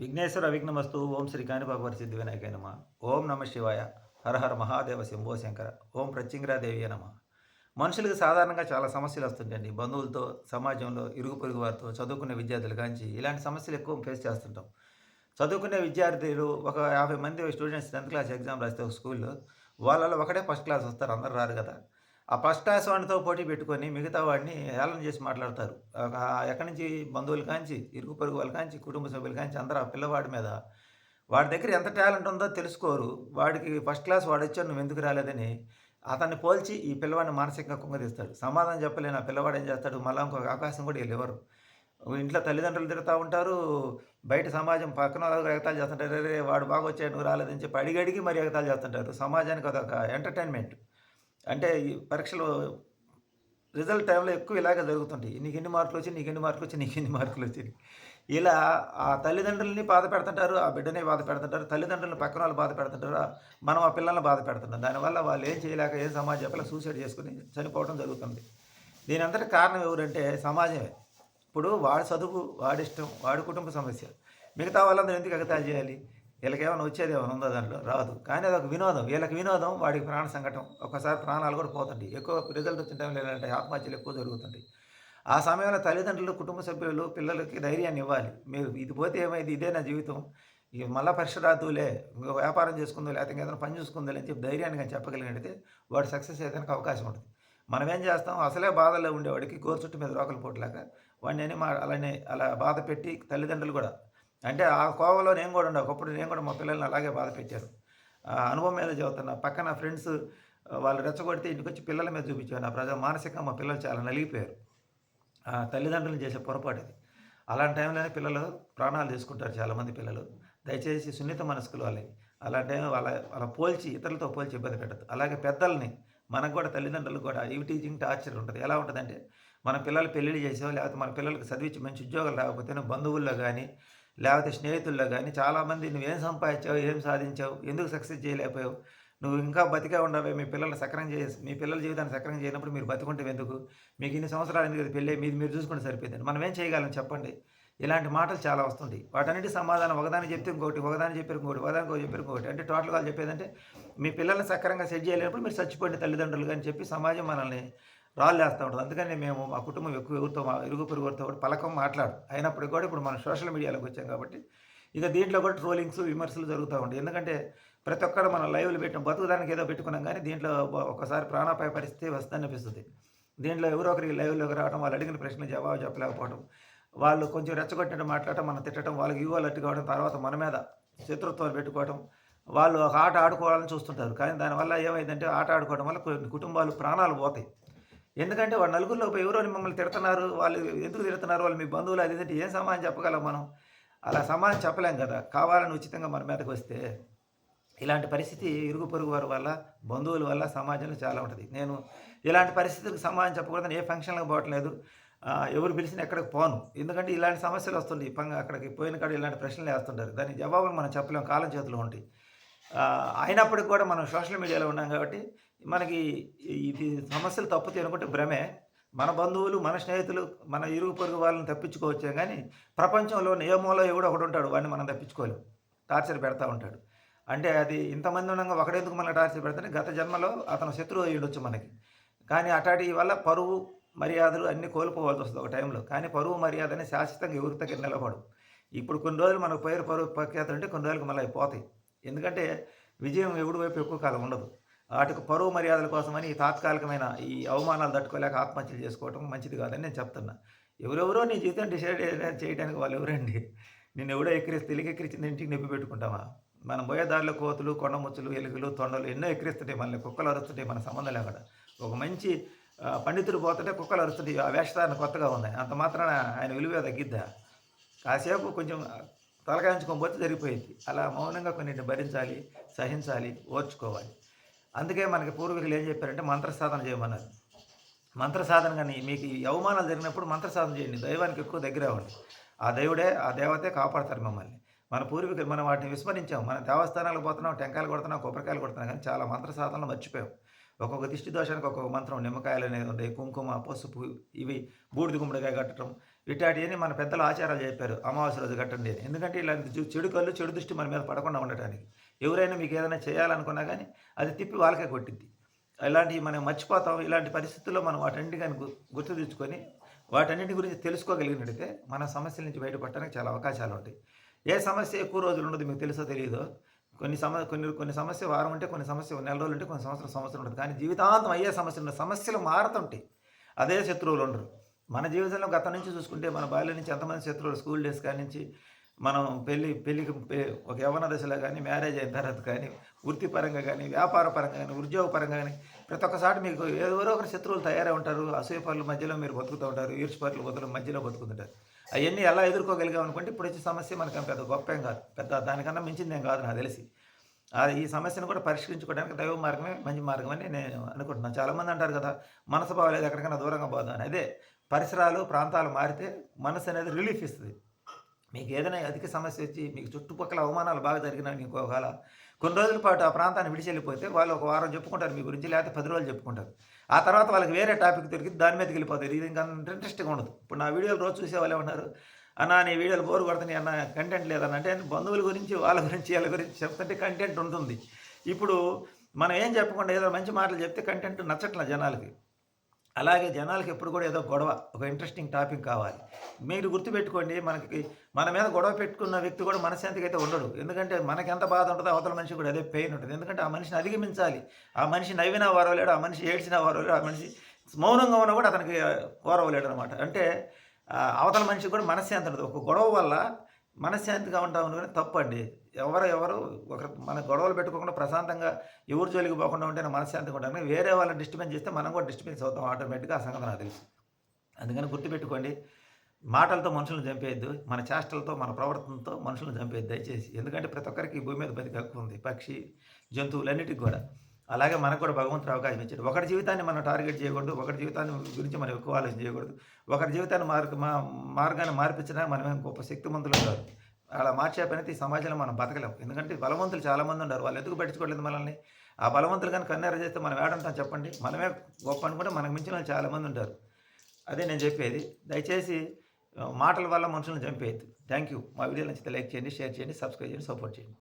విఘ్నేశ్వర విఘ్నమస్తు ఓం శ్రీ కాణిపాక సిద్ధి వినాయకాయ నమ ఓం నమ శివాయ హర హర మహాదేవ శంభో శంకర ఓం ప్రత్యంగిరాదేవి నమ. మనుషులకు సాధారణంగా చాలా సమస్యలు వస్తుంటాయండి. బంధువులతో సమాజంలో ఇరుగు పొరుగు వారితో చదువుకునే విద్యార్థులు కాంచి ఇలాంటి సమస్యలు ఎక్కువ ఫేస్ చేస్తుంటాం. చదువుకునే విద్యార్థులు ఒక యాభై మంది స్టూడెంట్స్ టెన్త్ క్లాస్ ఎగ్జామ్ రాస్తే ఒక స్కూల్లో వాళ్ళలో ఒకటే ఫస్ట్ క్లాస్ వస్తారు అందరు రారు కదా. ఆ ఫస్ట్ క్లాస్ వాడితో పోటీ పెట్టుకొని మిగతా వాడిని హేళన చేసి మాట్లాడతారు. ఎక్కడి నుంచి? బంధువులు కాంచి ఇరుగు పొరుగు వాళ్ళ కాంచి కుటుంబ సభ్యులు కాంచి అందరూ ఆ పిల్లవాడి మీద. వాడి దగ్గర ఎంత టాలెంట్ ఉందో తెలుసుకోరు. వాడికి ఫస్ట్ క్లాస్ వాడు నువ్వు ఎందుకు రాలేదని అతన్ని పోల్చి ఈ పిల్లవాడిని మానసికంగా కుంగదీస్తాడు. సమాధానం చెప్పలేని ఆ పిల్లవాడు ఏం చేస్తాడు? మళ్ళీ ఇంకొక అవకాశం కూడా వీళ్ళు ఇంట్లో తల్లిదండ్రులు తిరుగుతూ ఉంటారు. బయట సమాజం పక్కన వాళ్ళు ఎగతాలు చేస్తుంటారు. రే వాడు బాగా వచ్చాడు నువ్వు రాలేదని చెప్పి అడిగి అడిగి మరి ఎగతాలు చేస్తుంటారు. సమాజానికి అదొక ఎంటర్టైన్మెంట్ అంటే ఈ పరీక్షలు రిజల్ట్ టైంలో ఎక్కువ ఇలాగే జరుగుతుంటాయి. నీకు ఎన్ని మార్కులు వచ్చి నీకు ఎన్ని మార్కులు వచ్చి నీకు ఎన్ని మార్కులు వచ్చి ఇలా ఆ తల్లిదండ్రులని బాధ పెడుతుంటారు ఆ బిడ్డని బాధ పెడుతుంటారు తల్లిదండ్రులను పక్కన వాళ్ళు బాధ పెడుతుంటారు మనం ఆ పిల్లల్ని బాధ పెడుతుంటాం. దానివల్ల వాళ్ళు ఏం చేయలేక ఏం సమాజం చెప్పలే సూసైడ్ చేసుకుని చనిపోవడం జరుగుతుంది. దీని అంతటి కారణం ఎవరంటే సమాజమే. ఇప్పుడు వాడి చదువు వాడి ఇష్టం వాడి కుటుంబ సమస్య. మిగతా వాళ్ళందరూ ఎందుకు ఎగతా చేయాలి? వీళ్ళకి ఏమైనా వచ్చేది ఏమైనా ఉందో దాంట్లో? రాదు. కానీ అదొక ఒక వినోదం. వీళ్ళకి వినోదం వాడికి ప్రాణ సంకటం ఒక్కసారి ప్రాణాలు కూడా పోతుంటాయి. ఎక్కువ రిజల్ట్ వచ్చిన టైంలో ఏంటంటే ఆత్మహత్యలు ఎక్కువ జరుగుతుంటాయి. ఆ సమయంలో తల్లిదండ్రులు కుటుంబ సభ్యులు పిల్లలకి ధైర్యాన్ని ఇవ్వాలి. మీరు ఇది పోతే ఏమైంది? ఇదే నా జీవితం. ఇక మళ్ళా పరీక్ష రాదులే వ్యాపారం చేసుకుందో లేకపోతే ఏదైనా పని చూసుకుందో అని చెప్పి ధైర్యాన్ని కానీ చెప్పగలిగినట్టయితే వాడు సక్సెస్ అయ్యేదానికి అవకాశం ఉంటుంది. మనం ఏం చేస్తాం? అసలే బాధలో ఉండేవాడికి గోరు చుట్టు మీద రోకలు పోట్లాగా వాడిని అని మా అలానే అలా బాధ పెట్టి తల్లిదండ్రులు కూడా అంటే ఆ కోవలో నేను కూడా ఉండే ఒకప్పుడు నేను కూడా మా పిల్లల్ని అలాగే బాధ పెట్టాను ఆ అనుభవం మీద చదువుతున్నా పక్కన ఫ్రెండ్స్ వాళ్ళు రెచ్చగొడితే ఇంటికి వచ్చి పిల్లల మీద చూపించాను నా ప్రజా మానసికంగా మా పిల్లలు చాలా నలిగిపోయారు. ఆ తల్లిదండ్రులు చేసే పొరపాటు ఇది అలాంటి టైంలోనే పిల్లలు ప్రాణాలు తీసుకుంటారు చాలామంది పిల్లలు. దయచేసి సున్నిత మనస్కులు వాళ్ళని అలాంటి టైంలో వాళ్ళ వాళ్ళ పోల్చి ఇతరులతో పోల్చి ఇబ్బంది పెట్టదు అలాగే పెద్దల్ని మనకు కూడా తల్లిదండ్రులకు కూడా ఈ టీచింగ్ టార్చర్ ఉంటుంది. ఎలా ఉంటుందంటే మన పిల్లలు పెళ్ళిళ్ళు చేసావు లేకపోతే మన పిల్లలకు చదివించి మంచి ఉద్యోగాలు రాకపోతేనే బంధువుల్లో కానీ లేకపోతే స్నేహితుల్లో కానీ చాలామంది నువ్వేం సంపాదించావు ఏం సాధించావు ఎందుకు సక్సెస్ చేయలేకపోయావు? నువ్వు ఇంకా బతికే ఉండవే మీ పిల్లల్ని సక్రం చేసి మీ పిల్లల జీవితాన్ని సక్రం చేయనప్పుడు మీరు బతుకుంటే ఎందుకు? మీకు ఇన్ని సంవత్సరాలు ఎందుకు పెళ్ళి మీరు మీరు చూసుకుంటే సరిపోయింది మనం ఏం చేయగలం చెప్పండి? ఇలాంటి మాటలు చాలా వస్తుంటాయి. వాటన్నిటి సమాధానం ఒకదాని చెప్తే ఇంకోటి ఒకదాని చెప్పారు ఇంకోటి ఒకదానికి ఒకటి చెప్పారు ఇంకోటి. అంటే టోటల్గా వాళ్ళు చెప్పేదంటే మీ పిల్లల్ని సక్రంగా సెట్ చేయలేనప్పుడు మీరు చచ్చిపోయిన తల్లిదండ్రులు కానీ చెప్పి సమాజం మనల్ని రాళ్ళు వేస్తూ ఉంటుంది. అందుకని మేము మా కుటుంబం ఎక్కువ ఎవరితో మా ఇరుగు పొరుగురితో కూడా పలకం మాట్లాడు అయినప్పటికీ కూడా ఇప్పుడు మనం సోషల్ మీడియాలోకి వచ్చాం కాబట్టి ఇక దీంట్లో కూడా ట్రోలింగ్స్ విమర్శలు జరుగుతూ ఉంటాయి. ఎందుకంటే ప్రతి ఒక్కరు మనం లైవ్లు పెట్టిన బతుకుదానికి ఏదో పెట్టుకున్నాం కానీ దీంట్లో ఒకసారి ప్రాణాపాయ పరిస్థితి వస్తుందని అనిపిస్తుంది. దీంట్లో ఎవరో ఒకరికి లైవ్లోకి రావడం వాళ్ళు అడిగిన ప్రశ్నలు జవాబు చెప్పలేకపోవడం వాళ్ళు కొంచెం రెచ్చగొట్టినట్టు మాట్లాడటం మనం తిట్టడం వాళ్ళకి ఈగోలు అట్టు కావడం తర్వాత మన మీద శత్రుత్వాలు పెట్టుకోవడం వాళ్ళు ఒక ఆట ఆడుకోవాలని చూస్తుంటారు. కానీ దానివల్ల ఏమైందంటే ఆట ఆడుకోవడం వల్ల కొన్ని కుటుంబాలు ప్రాణాలు పోతాయి. ఎందుకంటే వాడు నలుగురిలో ఎవరో మిమ్మల్ని తిడుతున్నారు వాళ్ళు ఎందుకు తిడుతున్నారు వాళ్ళు మీ బంధువులు అది ఏంటంటే ఏం సమాధానం చెప్పగలం మనం? అలా సమాధానం చెప్పలేం కదా. కావాలని ఉచితంగా మన మీదకి వస్తే ఇలాంటి పరిస్థితి ఇరుగు పొరుగు వారి వల్ల బంధువుల వల్ల సమాజంలో చాలా ఉంటుంది. నేను ఇలాంటి పరిస్థితులకు సమాధానం చెప్పకూడదని ఏ ఫంక్షన్లకు పోవట్లేదు ఎవరు పిలిచినా ఎక్కడికి పోను. ఎందుకంటే ఇలాంటి సమస్యలు వస్తుంటాయి. పంగ అక్కడికి పోయిన కాడ ఇలాంటి ప్రశ్నలు వేస్తుంటారు. దాని జవాబులు మనం చెప్పలేం. కాలం చేతులు ఉంటాయి. అయినప్పటికి కూడా మనం సోషల్ మీడియాలో ఉన్నాం కాబట్టి మనకి ఇది సమస్యలు తప్పుతాయి అనుకుంటే భ్రమే. మన బంధువులు మన స్నేహితులు మన ఇరుగు పొరుగు వాళ్ళని తప్పించుకోవచ్చే కానీ ప్రపంచంలో ఏ మూల ఎవడో ఒకడు ఉంటాడు వాడిని మనం తప్పించుకోలేము టార్చర్ పెడతా ఉంటాడు. అంటే అది ఇంతమంది ఉండగా ఒకడెందుకు మన టార్చర్ పెడతానే గత జన్మలో అతను శత్రువు అయ్యుండొచ్చు మనకి. కానీ అటాటి వల్ల పరువు మర్యాదలు అన్నీ కోల్పోవాల్సి వస్తుంది ఒక టైంలో. కానీ పరువు మర్యాదని శాశ్వతంగా ఎవరి దగ్గర నిలబడు ఇప్పుడు కొన్ని రోజులు మనకు పేరు పరువు ప్రఖ్యాతులు అంటే కొన్ని రోజులకు మళ్ళీ పోతాయి. ఎందుకంటే విజయం ఎవడి వైపు ఎక్కువ కాలం ఉండదు. వాటికి పరువు మర్యాదల కోసమని ఈ తాత్కాలికమైన ఈ అవమానాలు తట్టుకోలేక ఆత్మహత్యలు చేసుకోవటం మంచిది కాదని నేను చెప్తున్నా. ఎవరెవరో నీ జీవితం డిసైడ్ చేయడానికి వాళ్ళు ఎవరండి? నేను ఎవడో ఎక్కిరిస్తే ఎలికెక్కిరిచింది ఇంటికి నొప్పి పెట్టుకుంటామా? మనం పోయే దారిలో కోతులు కొండముచ్చులు ఎలుకలు తొండలు ఎన్నో ఎక్కిరిస్తుంటాయి మనల్ని కుక్కలు అరుస్తుంటాయి మన సంబంధం లేకుండా. ఒక మంచి పండితుడు పోతుంటే కుక్కలు అరుస్తుంటాయి ఆ వేషధారణ కొత్తగా ఉంది. అంత మాత్రాన ఆయన విలువ తగ్గిద్దా? కాసేపు కొంచెం తలకాయించుకొని పోతే జరిగిపోయింది అలా మౌనంగా కొన్ని భరించాలి సహించాలి ఓర్చుకోవాలి. అందుకే మనకి పూర్వీకులు ఏం చెప్పారంటే మంత్ర సాధన చేయమన్నారు. మంత్ర సాధన కానీ మీకు ఈ అవమానాలు జరిగినప్పుడు మంత్ర సాధన చేయండి. దైవానికి ఎక్కువ దగ్గర అవ్వండి ఆ దేవుడే ఆ దేవతే కాపాడతారు మిమ్మల్ని. మన పూర్వీకులు మనం వాటిని విస్మరించాం మన దేవస్థానాలకు పోతున్నాం టెంకాయలు కొడుతున్నాం కొబ్బరికాయలు కొడుతున్నాం కానీ చాలా మంత్రసాధనలు మర్చిపోయాం. ఒక్కొక్క దిష్టి దోషానికి ఒక్కొక్క మంత్రం నిమ్మకాయలు అనేది ఉంటాయి. కుంకుమ పసుపు ఇవి బూడిద గుమ్మడికాయ కట్టడం. ఇట్లాంటివన్నీ మన పెద్దలు ఆచారాలు చెప్పారు. అమావాస్య రోజు కట్టండి ఎందుకంటే ఇలాంటి చెడు కళ్ళు చెడు దృష్టి మన మీద పడకుండా ఉండటానికి. ఎవరైనా మీకు ఏదైనా చేయాలనుకున్నా కానీ అది తిప్పి వాళ్ళకే కొట్టిద్ది. ఇలాంటివి మనం మర్చిపోతాం. ఇలాంటి పరిస్థితుల్లో మనం వాటన్నిటి కానీ గుర్తు తెచ్చుకొని వాటన్నిటి గురించి తెలుసుకోగలిగినట్టయితే మన సమస్యల నుంచి బయటపడడానికి చాలా అవకాశాలు ఉంటాయి. ఏ సమస్య ఎక్కువ రోజులు ఉండదు మీకు తెలుసో తెలియదో కొన్ని సమ కొన్ని కొన్ని సమస్య వారం ఉంటే కొన్ని సమస్య నెల రోజులు ఉంటే కొన్ని సంవత్సరం సంవత్సరం ఉంటుంది కానీ జీవితాంతం అయ్యే సమస్యలు సమస్యలు మారుతుంటాయి. అదే శత్రువులు ఉండరు. మన జీవితంలో గతం నుంచి చూసుకుంటే మన బాల్యం నుంచి ఎంతమంది శత్రువులు స్కూల్ డేస్ కాడి నుంచి మనం పెళ్ళి పెళ్ళికి ఒక యవన దశలో కానీ మ్యారేజ్ అయిన తర్వాత కానీ వృత్తిపరంగా కానీ వ్యాపార పరంగా కానీ ఉద్యోగ పరంగా కానీ ప్రతి ఒక్కసారి మీకు ఎవరో ఒకరు శత్రువులు తయారై ఉంటారు. అసూయ మధ్యలో మీరు బతుకుతూ ఉంటారు. ఈర్ష్పరుల బతుల మధ్యలో బతుకుతుంటారు. అవన్నీ ఎలా ఎదుర్కోగలిగాం అనుకుంటే ఇప్పుడు వచ్చే సమస్య మనకు పెద్ద గొప్ప కాదు. పెద్ద దానికన్నా మించింది ఏం కాదు నాకు తెలిసి. ఆ ఈ సమస్యను కూడా పరిష్కరించుకోవడానికి దైవ మార్గమే మంచి మార్గం అని నేను అనుకుంటున్నాను. చాలామంది అంటారు కదా మనసు బాగలేదు ఎక్కడికైనా దూరంగా పోదాం అని అదే పరిసరాలు ప్రాంతాలు మారితే మనసు అనేది రిలీఫ్ ఇస్తుంది. మీకు ఏదైనా అధిక సమస్య వచ్చి మీకు చుట్టుపక్కల అవమానాలు బాగా జరిగినా మీకు ఒకవేళ కొన్ని రోజుల పాటు ఆ ప్రాంతాన్ని విడిచి వెళ్ళిపోతే వాళ్ళు ఒక వారం చెప్పుకుంటారు మీ గురించి లేకపోతే పది రోజులు చెప్పుకుంటారు. ఆ తర్వాత వాళ్ళకి వేరే టాపిక్ దొరికి దాని మీదకి వెళ్ళిపోతారు. ఇది ఇంకా ఇంట్రెస్ట్గా ఉండదు. ఇప్పుడు నా వీడియోలు రోజు చూసే వాళ్ళు ఏమన్నారు అన్న నీ వీడియోలు బోరు కొడుతున్నాయి అన్న కంటెంట్ లేదన్న. అంటే బంధువుల గురించి వాళ్ళ గురించి వాళ్ళ గురించి చెప్తుంటే కంటెంట్ ఉంటుంది. ఇప్పుడు మనం ఏం చెప్పకుండా ఏదో మంచి మాటలు చెప్తే కంటెంట్ నచ్చట్ల జనాలకి. అలాగే జనాలకి ఎప్పుడు కూడా ఏదో గొడవ ఒక ఇంట్రెస్టింగ్ టాపిక్ కావాలి. మీరు గుర్తుపెట్టుకోండి మనకి మన మీద గొడవ పెట్టుకున్న వ్యక్తి కూడా మనశ్శాంతికి అయితే ఉండడు. ఎందుకంటే మనకి ఎంత బాధ ఉంటుందో అవతల మనిషి కూడా అదే పెయిన్ ఉంటుంది. ఎందుకంటే ఆ మనిషిని అధిగమించాలి. ఆ మనిషి నవ్వినా వారవలేడు ఆ మనిషి ఏడ్చినా వారవలేడు ఆ మనిషి మౌనంగా ఉన్నా కూడా అతనికి ఓరవలేడు అనమాట అంటే అవతల మనిషికి కూడా మనశ్శాంతి ఉంటుంది ఒక గొడవ వల్ల మనశ్శాంతిగా ఉంటామని కానీ తప్పండి. ఎవరు ఎవరు ఒకరు మన గొడవలు పెట్టుకోకుండా ప్రశాంతంగా ఎవరు జోలికి పోకుండా ఉంటేనే మనశ్శాంతిగా ఉంటాను. వేరే వాళ్ళని డిస్టర్బెన్స్ చేస్తే మనం కూడా డిస్టర్బెన్స్ అవుతాం ఆటోమేటిక్గా ఆ సంగతి నాకు తెలుసు. అందుకని గుర్తుపెట్టుకోండి మాటలతో మనుషులను చంపేయద్దు మన చేష్టలతో మన ప్రవర్తనతో మనుషులను చంపేయద్దు దయచేసి. ఎందుకంటే ప్రతి ఒక్కరికి ఈ భూమి మీద బతికి హక్కు ఉంది పక్షి జంతువులన్నిటికి కూడా. అలాగే మనకు కూడా భగవంతుడు అవకాశం ఇచ్చాడు. ఒకరి జీవితాన్ని మనం టార్గెట్ చేయకూడదు ఒకరి జీవితాన్ని గురించి మనం ఎక్కువ ఆలోచన చేయకూడదు. ఒకరి జీవితాన్ని మార్గ మా మార్గాన్ని మార్పించడానికి మనమే గొప్ప శక్తిమంతులు కాదు. అలా మార్చే ఈ సమాజంలో మనం బతకలేం. ఎందుకంటే బలవంతులు చాలామంది ఉన్నారు. వాళ్ళు ఎందుకు పట్టించుకోలేదు మనల్ని? ఆ బలవంతులు కానీ కన్నెర చేస్తే మనం ఏడంటాం చెప్పండి. మనమే గొప్ప అనుకుంటే మనకు మించిన వాళ్ళు చాలామంది ఉంటారు. అదే నేను చెప్పేది. దయచేసి మాటల వల్ల మనుషులను చంపేయద్దు. Thank you. మా వీడియో నచ్చితే లైక్ చేయండి షేర్ చేయండి సబ్స్క్రైబ్ చేయండి సపోర్ట్ చేయండి.